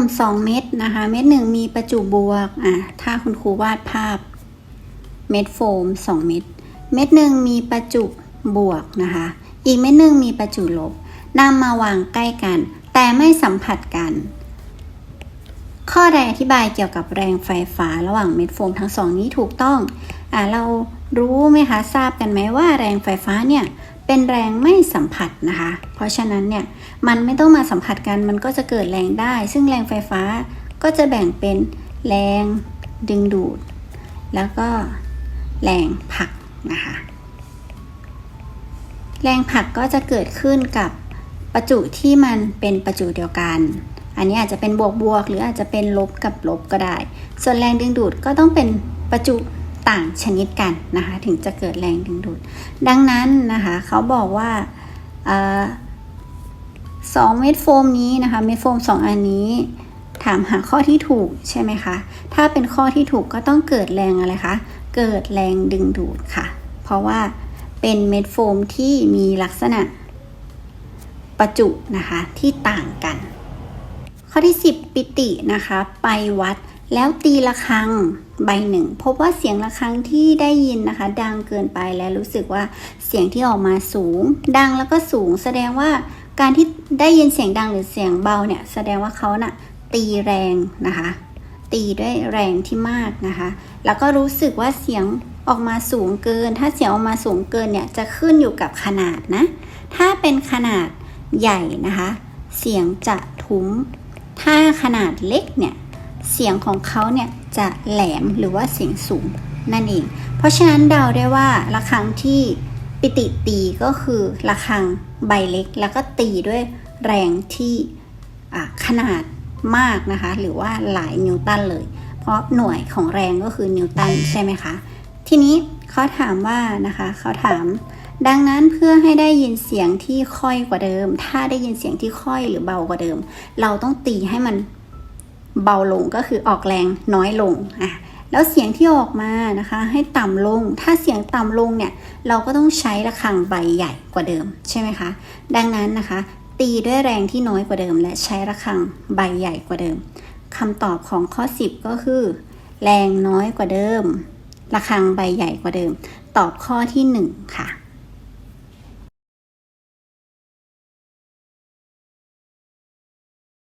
ม 2 เม็ดนะคะ เม็ดหนึ่งมีประจุบวกอะถ้าคุณครูวาดภาพเม็ดโฟม 2 เม็ด เม็ดหนึ่งมีประจุบวกนะคะ อีกเม็ดหนึ่งมีประจุลบนำมาวางใกล้กัน แต่ไม่สัมผัสกัน ข้อใดอธิบายเกี่ยวกับแรงไฟฟ้าระหว่างเม็ดโฟมทั้งสองนี้ถูกต้องอ่าเรารู้ไหมคะ ทราบกันไหมว่าแรงไฟฟ้าเนี่ย เป็นแรงไม่สัมผัสนะคะ เพราะฉะนั้นเนี่ยมันไม่ต้องมาสัมผัสกันมันก็จะเกิดแรงได้ ซึ่งแรงไฟฟ้าก็จะแบ่งเป็นแรงดึงดูด แล้วก็แรงผลักนะคะ แรงผลักก็จะเกิดขึ้นกับประจุที่มันเป็นประจุเดียวกัน อันนี้อาจจะเป็นบวกบวกหรืออาจจะเป็นลบกับลบก็ได้ ส่วนแรงดึงดูดก็ต้องเป็นประจุ ต่างชนิดกันนะคะถึงจะเกิดแรงดึงดูด ดังนั้นนะคะเขาบอกว่าสองเม็ดโฟมนี้นะคะเม็ดโฟมสองอันนี้ถามหาข้อที่ถูกใช่ไหมคะ ถ้าเป็นข้อที่ถูกก็ต้องเกิดแรงอะไรคะ เกิดแรงดึงดูดค่ะ เพราะว่าเป็นเม็ดโฟมที่มีลักษณะประจุนะคะที่ต่างกัน ข้อที่ 10 ปิตินะคะ ไปวัด แล้วตีระฆังใบหนึ่งพบว่าเสียงระฆังที่ได้ยินนะคะ ดังเกินไปและรู้สึกว่าเสียงที่ออกมาสูง ดังแล้วก็สูง แสดงว่าการที่ได้ยินเสียงดังหรือเสียงเบาเนี่ย แสดงว่าเขาน่ะตีแรงนะคะ ตีด้วยแรงที่มากนะคะ แล้วก็รู้สึกว่าเสียงออกมาสูงเกิน ถ้าเสียงออกมาสูงเกินเนี่ยจะขึ้นอยู่กับขนาดนะ ถ้าเป็นขนาดใหญ่นะคะ เสียงจะทุ้ม ถ้าขนาดเล็กเนี่ย เสียงของเขาเนี่ยจะแหลมหรือว่าเสียงสูงนั่นเอง เพราะฉะนั้นเดาได้ว่าระฆังที่ปิติตีก็คือระฆังใบเล็ก แล้วก็ตีด้วยแรงที่ขนาดมากนะคะ หรือว่าหลายนิวตันเลย เพราะหน่วยของแรงก็คือนิวตันใช่ไหมคะ ทีนี้เขาถามว่านะคะเขาถาม ดังนั้นเพื่อให้ได้ยินเสียงที่ค่อยกว่าเดิม ถ้าได้ยินเสียงที่ค่อยหรือเบากว่าเดิม เราต้องตีให้มัน เบาลงก็คือออกแรงน้อยลงอะแล้วเสียงที่ออกมานะคะให้ต่ำลง ถ้าเสียงต่ำลงเนี่ยเราก็ต้องใช้ระฆังใบใหญ่กว่าเดิมใช่ไหมคะ ดังนั้นนะคะ ตีด้วยแรงที่น้อยกว่าเดิม และใช้ระฆังใบใหญ่กว่าเดิมคำตอบของข้อ 10 ก็คือ แรงน้อยกว่าเดิมระฆังใบใหญ่กว่าเดิม ตอบข้อที่ 1 ค่ะ